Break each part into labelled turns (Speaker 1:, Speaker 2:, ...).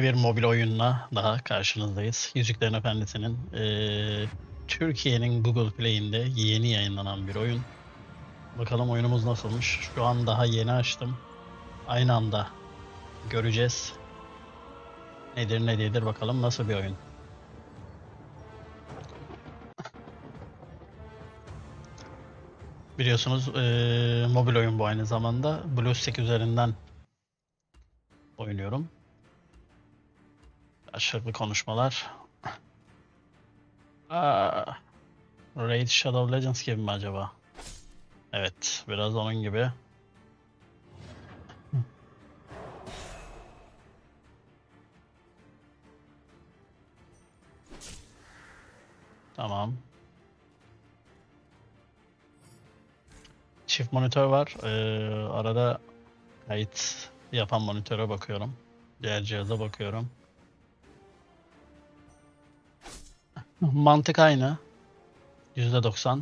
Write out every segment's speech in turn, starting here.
Speaker 1: Yeni bir mobil oyunla daha karşınızdayız. Yüzüklerin Efendisi'nin eee, Türkiye'nin Google Play'inde yeni yayınlanan bir oyun. Bakalım oyunumuz nasılmış. Şu an daha yeni açtım. Aynı anda göreceğiz. Nedir ne değildir bakalım nasıl bir oyun. Biliyorsunuz eee, mobil oyun bu aynı zamanda. BlueStack üzerinden oynuyorum. Aşırı konuşmalar. Aa, Raid Shadow Legends gibi mi acaba? Evet, biraz onun gibi. Tamam. Çift monitör var. Ee, arada kayıt yapan monitöre bakıyorum. Diğer cihaza bakıyorum. Mantık aynı. %90.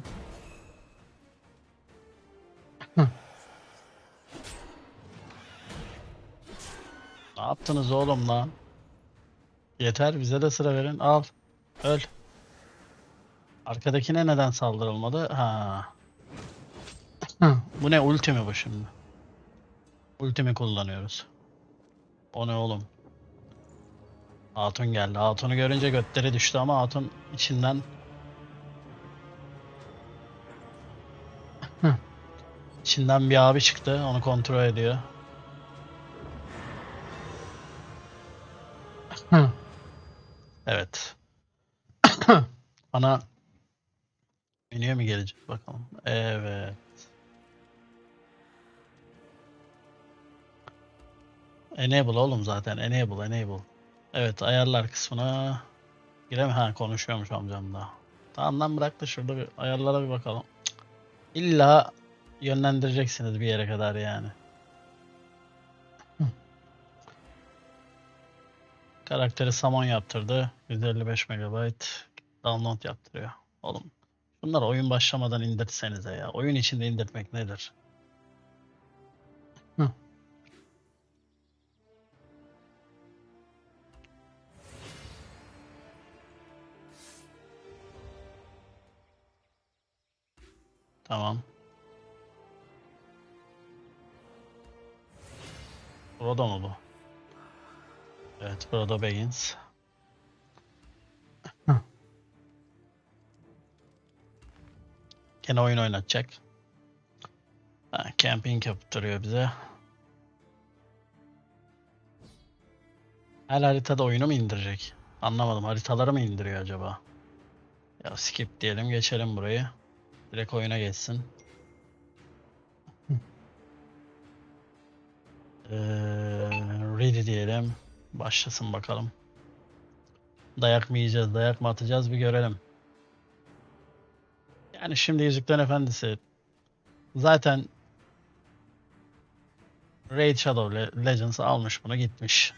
Speaker 1: Ne yaptınız oğlum lan? Yeter bize de sıra verin. Al. Öl. Arkadakine neden saldırılmadı? Ha. Bu ne ulti mi bu şimdi? Ulti mi kullanıyoruz? O ne oğlum? Hatun geldi. Hatun'u görünce götleri düştü ama Hatun içinden içinden bir abi çıktı. Onu kontrol ediyor. Evet. Ana menüye mi gelecek bakalım. Evet. Enable oğlum zaten. Enable, enable. Evet ayarlar kısmına girem ha konuşuyormuş amcam da. Tamam lan bırak da şurada bir ayarlara bir bakalım. Cık. İlla yönlendireceksiniz bir yere kadar yani. Hı. Karakteri Samon yaptırdı. 155 MB download yaptırıyor. Oğlum bunları oyun başlamadan indirsenize ya. Oyun içinde indirmek nedir? Tamam. Frodo mu bu? Evet, Frodo Baggins. Gene oyun oynatacak. Ha, camping yaptırıyor bize. Her haritada oyunu mu indirecek? Anlamadım. Haritaları mı indiriyor acaba? Ya skip diyelim geçelim burayı. Direkt oyuna geçsin. Ee, ready diyelim. Başlasın bakalım. Dayak mı yiyeceğiz, dayak mı atacağız bir görelim. Yani şimdi Yüzüklerin Efendisi zaten Raid Shadow Le- Legends almış bunu gitmiş.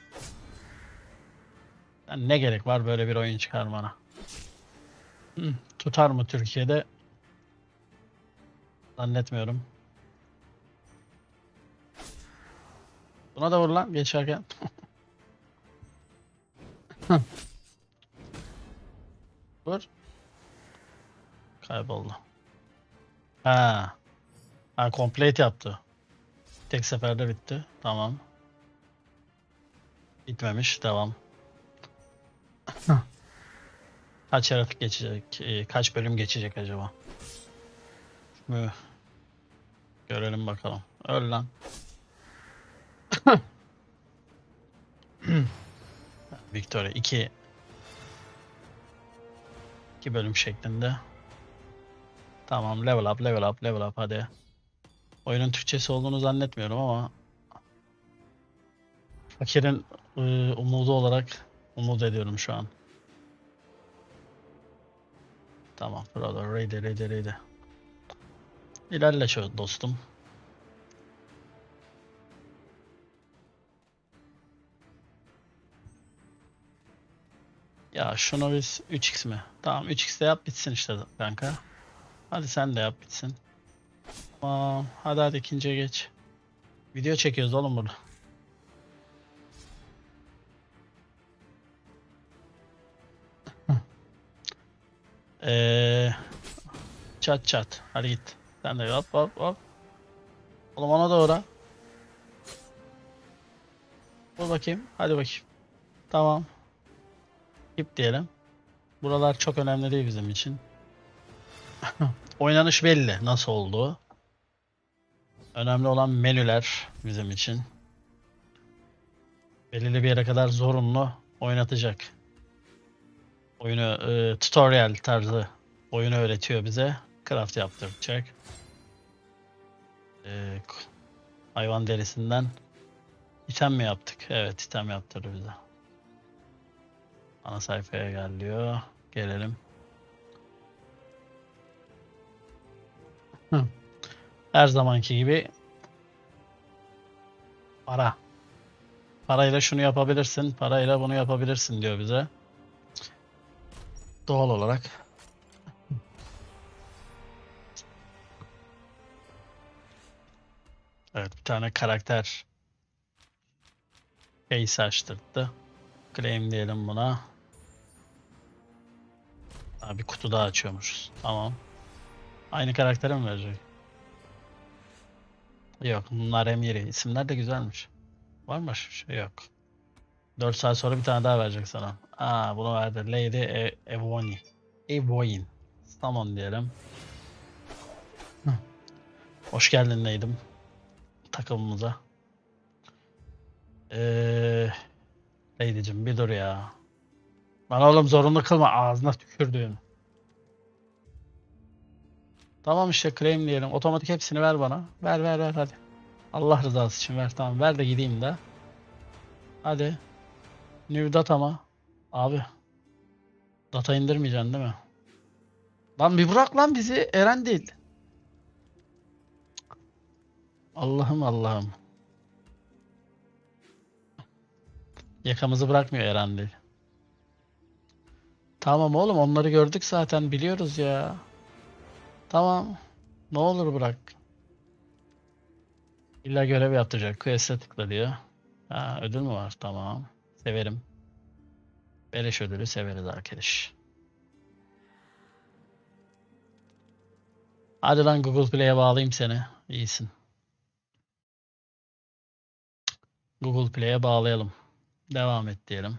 Speaker 1: Yani ne gerek var böyle bir oyun çıkarmana? Hı, tutar mı Türkiye'de? Zannetmiyorum. Buna da vur lan geçerken. vur. Kayboldu. Ha. Ha complete yaptı. Tek seferde bitti. Tamam. Bitmemiş. Devam. Kaç yaratık geçecek? e, Kaç bölüm geçecek acaba? Mü. Görelim bakalım. Öl lan. Victoria 2 2 bölüm şeklinde. Tamam level up level up level up hadi. Oyunun Türkçesi olduğunu zannetmiyorum ama fakirin ıı, umudu olarak umut ediyorum şu an. Tamam brother ready ready ready. İlerle şöyle dostum. Ya şunu biz 3x mi? Tamam 3x de yap bitsin işte kanka. Hadi sen de yap bitsin. Tamam. Hadi hadi ikinciye geç. Video çekiyoruz oğlum burada. ee, çat çat. Hadi git. Sen de hop hop hop. Oğlum ona doğru. Vur bakayım. Hadi bakayım. Tamam. Skip diyelim. Buralar çok önemli değil bizim için. Oynanış belli nasıl olduğu. Önemli olan menüler bizim için. Belirli bir yere kadar zorunlu oynatacak. Oyunu e, tutorial tarzı oyunu öğretiyor bize. Craft yaptıracak. E, k- hayvan derisinden item mi yaptık? Evet item yaptırdı bize. Ana sayfaya gel diyor. Gelelim. Hı. Her zamanki gibi para. Parayla şunu yapabilirsin, parayla bunu yapabilirsin diyor bize. Doğal olarak. Evet, bir tane karakter face açtırdı. Claim diyelim buna. Ha, bir kutu daha açıyormuşuz. Tamam. Aynı karaktere mi verecek? Yok, M7. İsimler de güzelmiş. Var mı başka bir şey? Yok. 4 saat sonra bir tane daha verecek sana. Aa, bunu verdi. Lady e Evoni. Evoin. Tamam diyelim. Hoş geldin Lady'm. Takımımıza. Eee... Lady'cim bir dur ya. Bana oğlum zorunlu kılma. Ağzına tükürdüğüm. Tamam işte claim diyelim. Otomatik hepsini ver bana. Ver ver ver hadi. Allah rızası için ver tamam. Ver de gideyim de. Hadi. New data mı? Abi. Data indirmeyeceksin değil mi? Lan bir bırak lan bizi. Eren değil. Allah'ım Allah'ım. Yakamızı bırakmıyor Eren değil. Tamam oğlum onları gördük zaten biliyoruz ya. Tamam. Ne olur bırak. İlla görev yaptıracak. Quest'e tıkla diyor. Ha, ödül mü var? Tamam. Severim. Beleş ödülü severiz arkadaş. Hadi lan Google Play'e bağlayayım seni. İyisin. Google Play'e bağlayalım. Devam et diyelim.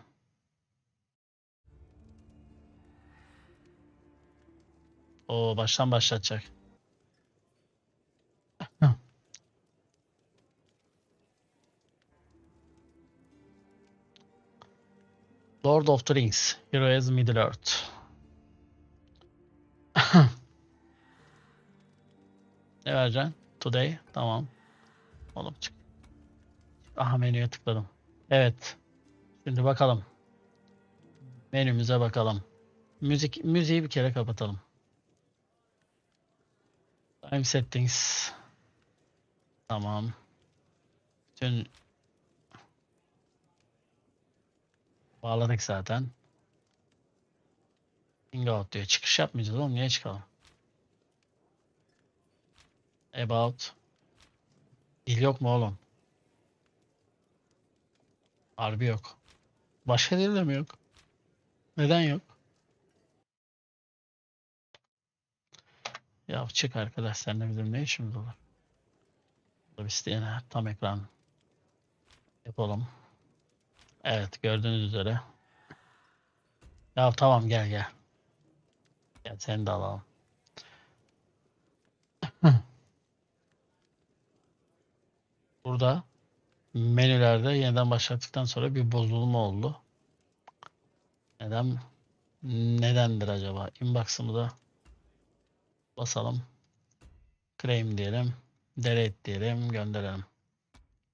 Speaker 1: O baştan başlatacak. Lord of the Rings, Heroes Middle Earth. ne vereceksin? Today. Tamam. Oğlum çık. Aha menüye tıkladım. Evet. Şimdi bakalım. Menümüze bakalım. Müzik müziği bir kere kapatalım. Time settings. Tamam. Bütün bağladık zaten. Hangout diyor. Çıkış yapmayacağız oğlum. Niye çıkalım? About. Dil yok mu oğlum? Harbi yok. Başka dil de mi yok? Neden yok? Ya çık arkadaş seninle bizim ne işimiz olur? Tabii isteyene tam ekran yapalım. Evet gördüğünüz üzere. Ya tamam gel gel. Gel seni de alalım. Burada menülerde yeniden başlattıktan sonra bir bozulma oldu. Neden? Nedendir acaba? Inbox'ımıza basalım. Claim diyelim. Delete diyelim. Gönderelim.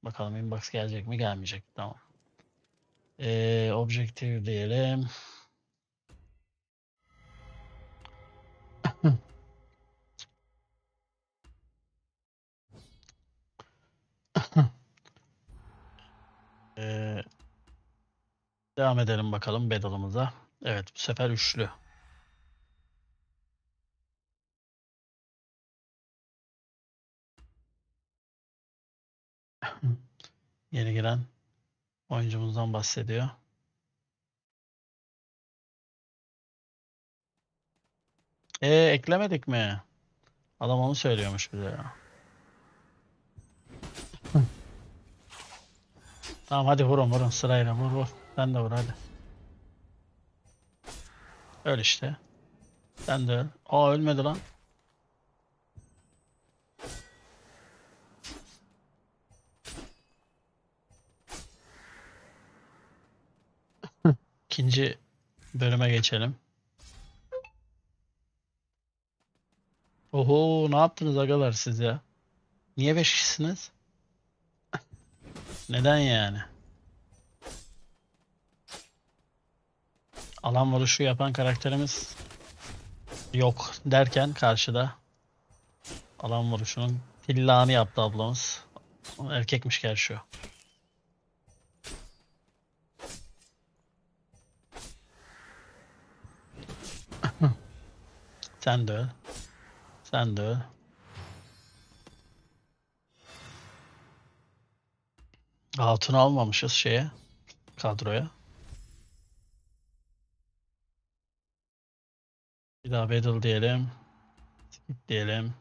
Speaker 1: Bakalım inbox gelecek mi? Gelmeyecek. Tamam. Ee, objective diyelim. Devam edelim bakalım battle'ımıza. Evet bu sefer üçlü. Yeni giren oyuncumuzdan bahsediyor. E eklemedik mi? Adam onu söylüyormuş bize ya. Tamam hadi vurun vurun sırayla vur vur. Sen de vur hadi. Öl işte. Sen de öl. Aa ölmedi lan. İkinci bölüme geçelim. Oho ne yaptınız agalar siz ya? Niye 5 kişisiniz? Neden yani? Alan vuruşu yapan karakterimiz yok derken karşıda alan vuruşunun tillağını yaptı ablamız. Erkekmiş gerçi o. Sen de öl. Sen de öl. Hatun'u almamışız şeye. Kadroya. Bir daha battle diyelim. Skip diyelim.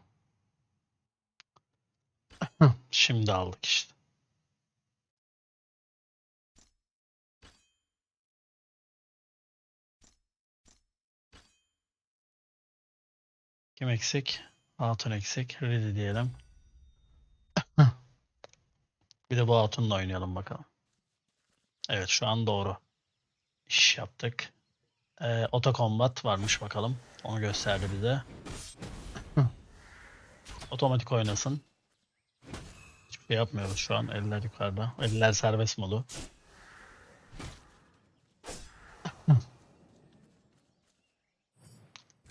Speaker 1: Şimdi aldık işte. Kim eksik? Hatun eksik. Ready diyelim. Bir de bu hatunla oynayalım bakalım. Evet şu an doğru. İş yaptık. Ee, Auto Combat varmış bakalım. Onu gösterdi bize. Otomatik oynasın. Hiçbir şey yapmıyoruz şu an. Eller yukarıda. Eller serbest modu.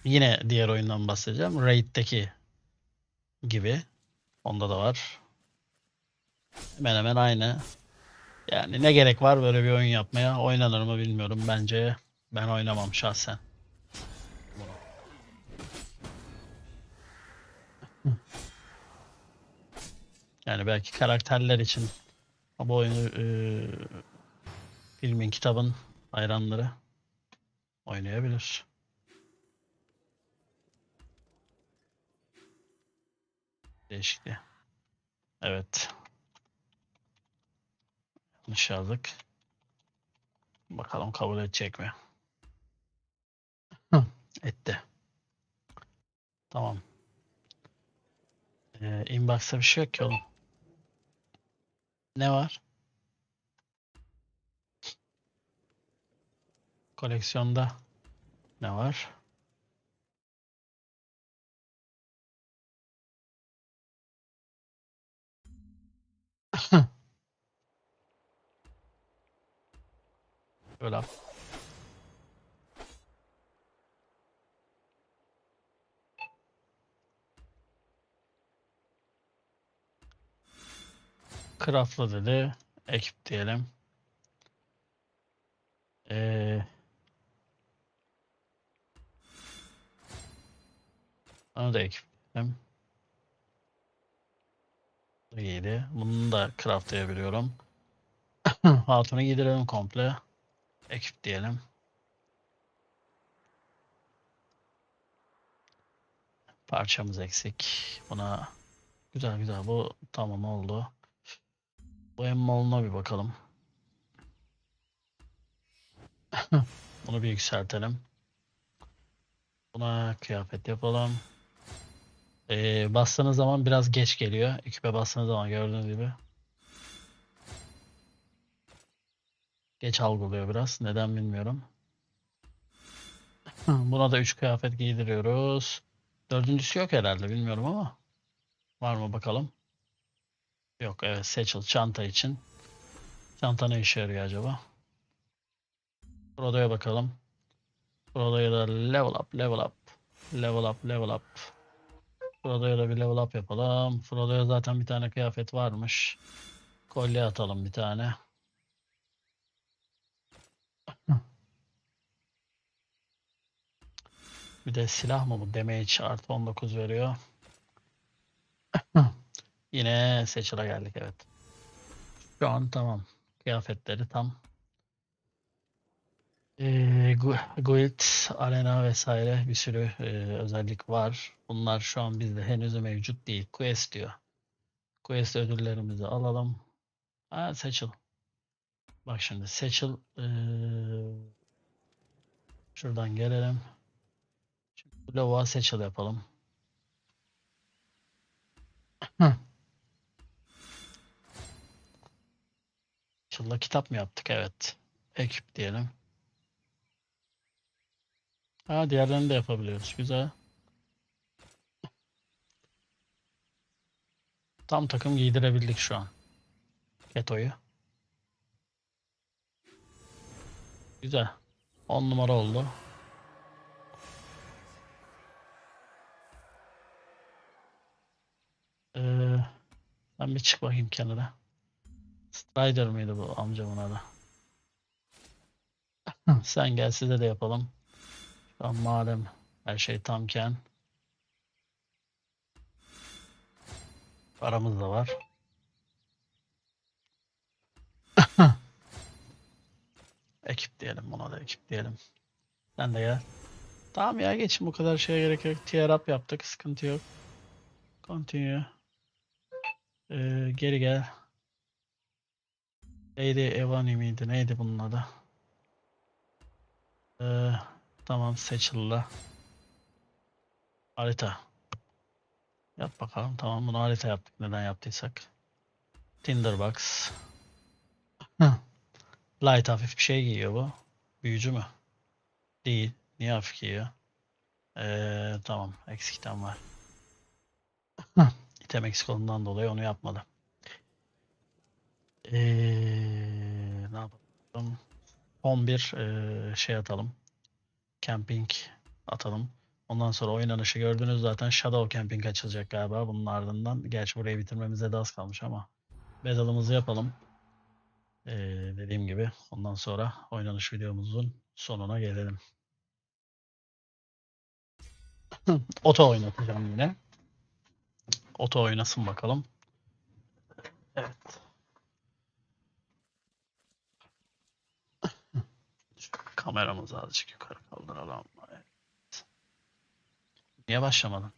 Speaker 1: Yine diğer oyundan bahsedeceğim. Raid'deki gibi. Onda da var. Hemen hemen aynı. Yani ne gerek var böyle bir oyun yapmaya? Oynanır mı bilmiyorum. Bence ben oynamam şahsen. Yani belki karakterler için bu oyunu eee, filmin, kitabın hayranları oynayabilir. Değişikliği. Evet. Yanlış yazdık. Bakalım kabul edecek mi? Etti. Tamam. Ee, inbox'ta bir şey yok ki oğlum. Ne var? Koleksiyonda ne var? Böyle Craft'la dedi. Ekip diyelim. Ee, onu da ekip diyelim. İyiydi. Bunu da craftlayabiliyorum. Hatun'u giydirelim komple. Ekip diyelim. Parçamız eksik. Buna güzel güzel bu tamam oldu. Bu emmoluna bir bakalım. Bunu bir yükseltelim. Buna kıyafet yapalım. Ee, bastığınız zaman biraz geç geliyor. Ekipe bastığınız zaman gördüğünüz gibi. Geç algılıyor biraz. Neden bilmiyorum. Buna da 3 kıyafet giydiriyoruz. Dördüncüsü yok herhalde bilmiyorum ama. Var mı bakalım. Yok evet seçil çanta için. Çanta ne işe yarıyor acaba? Frodo'ya bakalım. Frodo'ya da level up level up. Level up level up. Frodo'ya da bir level up yapalım. Frodo'ya zaten bir tane kıyafet varmış. Kolye atalım bir tane. Bir de silah mı bu? Damage artı 19 veriyor. Yine Seçil'a geldik evet. Şu an tamam. Kıyafetleri tam. Gu- Guild, Arena vesaire bir sürü e, özellik var. Bunlar şu an bizde henüz mevcut değil. Quest diyor. Quest ödüllerimizi alalım. Ha, seçil. Bak şimdi seçil. eee, şuradan gelelim. Şimdi lavuğa seçil yapalım. Hı. Seçil'la kitap mı yaptık? Evet. Ekip diyelim. Ha diğerlerini de yapabiliyoruz. Güzel. Tam takım giydirebildik şu an. Keto'yu. Güzel. 10 numara oldu. Ee, ben bir çık bakayım kenara. Strider mıydı bu amcamın adı? Sen gel size de yapalım. Şu an madem her şey tamken. Paramız da var. Ekip diyelim buna da ekip diyelim. Sen de gel. Tamam ya geçin bu kadar şeye gerek yok. Tier up yaptık sıkıntı yok. Continue. Ee, geri gel. Neydi Evani miydi? Neydi bunun adı? Ee, tamam seçildi. Harita. Yap bakalım. Tamam bunu harita yaptık. Neden yaptıysak. Tinderbox. Light hafif bir şey giyiyor bu. Büyücü mü? Değil. Niye hafif giyiyor? Ee, tamam. Eksik item var. İtem eksik olduğundan dolayı onu yapmadı. Ee, ne yapalım? Son bir ee, şey atalım. Camping atalım. Ondan sonra oynanışı gördünüz zaten Shadow Camping açılacak galiba bunun ardından. Gerçi burayı bitirmemize de az kalmış ama Battle'ımızı yapalım. Ee, dediğim gibi ondan sonra oynanış videomuzun sonuna gelelim. Oto oynatacağım yine. Oto oynasın bakalım. Evet. Şu kameramızı azıcık yukarı kaldıralım. Evet. Niye başlamadın?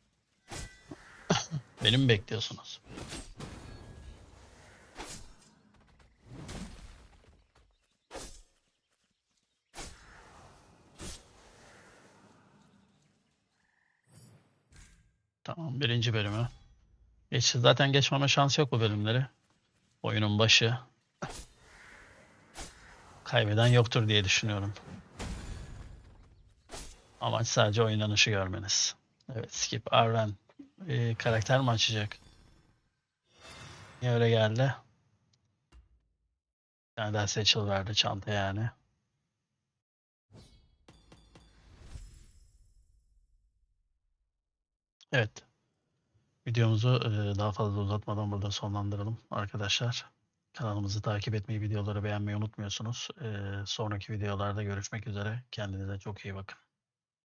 Speaker 1: Beni mi bekliyorsunuz? Tamam birinci bölümü. Geç, zaten geçmeme şansı yok bu bölümleri. Oyunun başı. Kaybeden yoktur diye düşünüyorum. Amaç sadece oynanışı görmeniz. Evet skip Arven. Ee, karakter mi açacak? Niye öyle geldi? Bir tane daha seçil verdi çanta yani. Evet. Videomuzu e, daha fazla uzatmadan burada sonlandıralım arkadaşlar. Kanalımızı takip etmeyi, videoları beğenmeyi unutmuyorsunuz. E, sonraki videolarda görüşmek üzere. Kendinize çok iyi bakın.